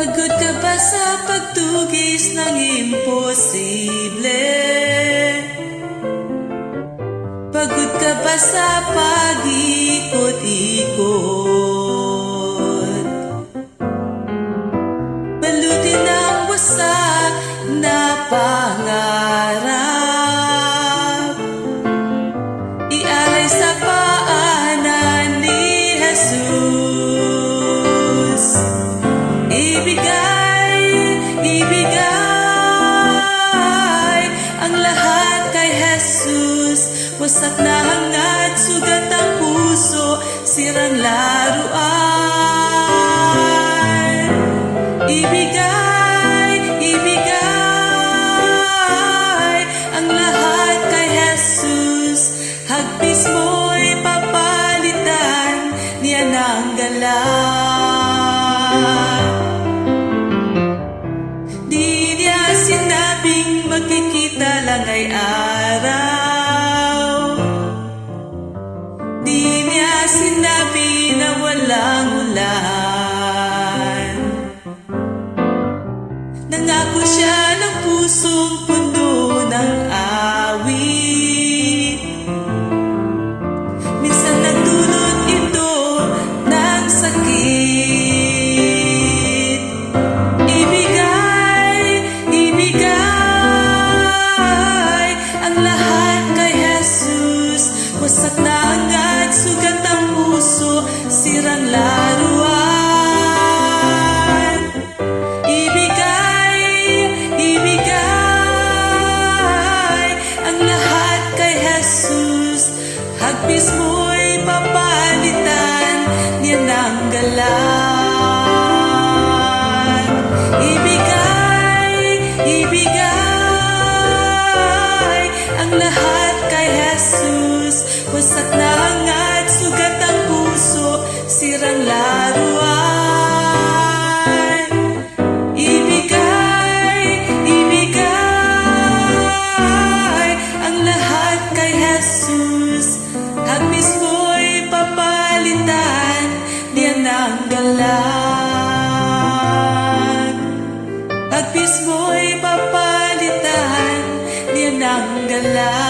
Pagod ka ba sa pagtugis ng imposible? Pagod ka ba sa pag-ikot-ikot? Balutin ang wasak na pangarap Ialay sa paanan ni Jesus Wasak na hangad, sugat ang puso Sirang laruan. Ibigay, ibigay Ang lahat kay Jesus. Hagpis mo'y papalitan Niya ng galak Di niya sinabing magkikita lang ay araw na puso laruan. Ibigay, ibigay Ang lahat kay Jesus. Hagpis mo'y papalitan Niya ng galak Ibigay, Ang lahat kay Jesus. Wasak na hangad, ang